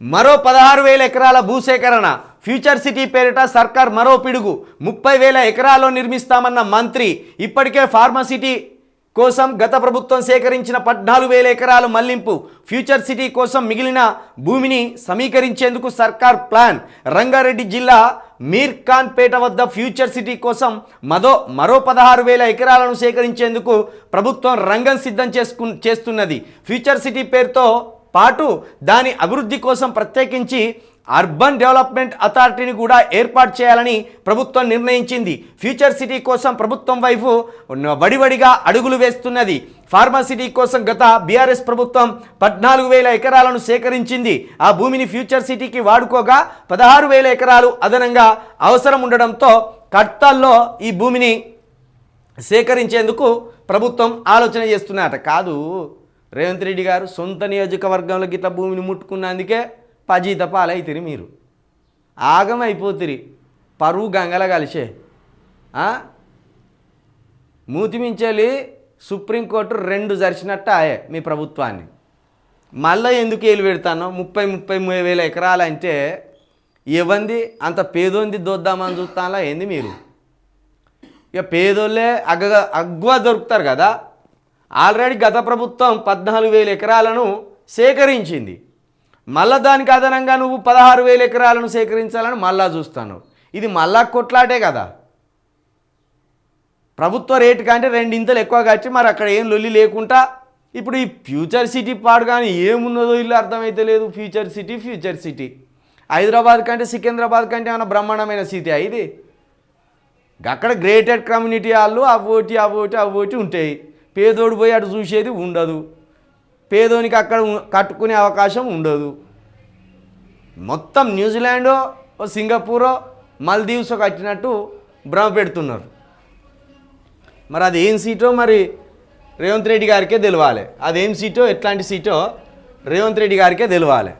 మరో పదహారు వేల ఎకరాల భూసేకరణ. ఫ్యూచర్ సిటీ పేరిట సర్కార్ మరో పిడుగు. ముప్పై వేల ఎకరాల్లో నిర్మిస్తామన్న మంత్రి ఇప్పటికే ఫార్మసిటీ కోసం గత ప్రభుత్వం సేకరించిన పద్నాలుగు వేల ఎకరాలు మళ్ళింపు. ఫ్యూచర్ సిటీ కోసం మిగిలిన భూమిని సమీకరించేందుకు సర్కార్ ప్లాన్. రంగారెడ్డి జిల్లా మీర్ ఖాన్ పేట వద్ద ఫ్యూచర్ సిటీ కోసం మరో మరో పదహారు వేల ఎకరాలను సేకరించేందుకు ప్రభుత్వం రంగం సిద్ధం చేసుకు చేస్తున్నది. ఫ్యూచర్ సిటీ పేరుతో పాటు దాని అభివృద్ధి కోసం ప్రత్యేకించి అర్బన్ డెవలప్మెంట్ అథారిటీని కూడా ఏర్పాటు చేయాలని ప్రభుత్వం నిర్ణయించింది. ఫ్యూచర్ సిటీ కోసం ప్రభుత్వం వైపు వడివడిగా అడుగులు వేస్తున్నది. ఫార్మాసిటీ కోసం గత బీఆర్ఎస్ ప్రభుత్వం పద్నాలుగు వేల ఎకరాలను సేకరించింది. ఆ భూమిని ఫ్యూచర్ సిటీకి వాడుకోగా పదహారు వేల ఎకరాలు అదనంగా అవసరం ఉండడంతో కట్టాల్లో ఈ భూమిని సేకరించేందుకు ప్రభుత్వం ఆలోచన చేస్తున్నట కాదు. రేవంత్ రెడ్డి గారు సొంత నియోజకవర్గంలో గిట్ల భూమిని ముట్టుకున్నందుకే పజీత పాలైతిరి మీరు. ఆగమైపోతిరి. పరువు గంగల కలిసే. ఆ? సుప్రీంకోర్టు రెండు జరిచినట్టు ఆయే మీ ప్రభుత్వాన్ని. మళ్ళీ ఎందుకు ఏలు పెడతాను ముప్పై ముప్పై మూడు వేల ఎకరాలు అంటే ఇవ్వంది అంత పేదోంది దొద్దామని చూస్తాలా ఏంది మీరు? ఇక పేదోళ్ళే అగ్గ అగ్గువ దొరుకుతారు కదా? ఆల్రెడీ గత ప్రభుత్వం పద్నాలుగు వేల ఎకరాలను సేకరించింది. మళ్ళా దానికి అదనంగా నువ్వు పదహారు వేల ఎకరాలను సేకరించాలని మళ్ళా చూస్తాను ఇది మళ్ళా కొట్లాటే కదా. ప్రభుత్వ రేటు కంటే రెండింతలు ఎక్కువ కట్టి మరి అక్కడ ఏం లొల్లి లేకుండా ఇప్పుడు ఈ ఫ్యూచర్ సిటీ పాడు కానీ ఏమున్నదో ఇల్లు అర్థమైతే లేదు. Future city future city. Hyderabad కంటే సికింద్రాబాద్ కంటే ఏమైనా బ్రహ్మాండమైన సిటీ ఇది? అక్కడ గ్రేటెడ్ కమ్యూనిటీ వాళ్ళు అవోటి అవోటి అవోటి ఉంటాయి. పేదోడు పోయి అటు చూసేది ఉండదు. పేదోనికి అక్కడ కట్టుకునే అవకాశం ఉండదు. మొత్తం న్యూజిలాండో ఓ సింగపూరో మల్దీవ్స్ కట్టినట్టు భ్రమ పెడుతున్నారు. మరి అది ఏం సీటో మరి రేవంత్ రెడ్డి గారికే తెలవాలి. అదేం సీటో ఎట్లాంటి సీటో రేవంత్ రెడ్డి గారికే తెలవాలి.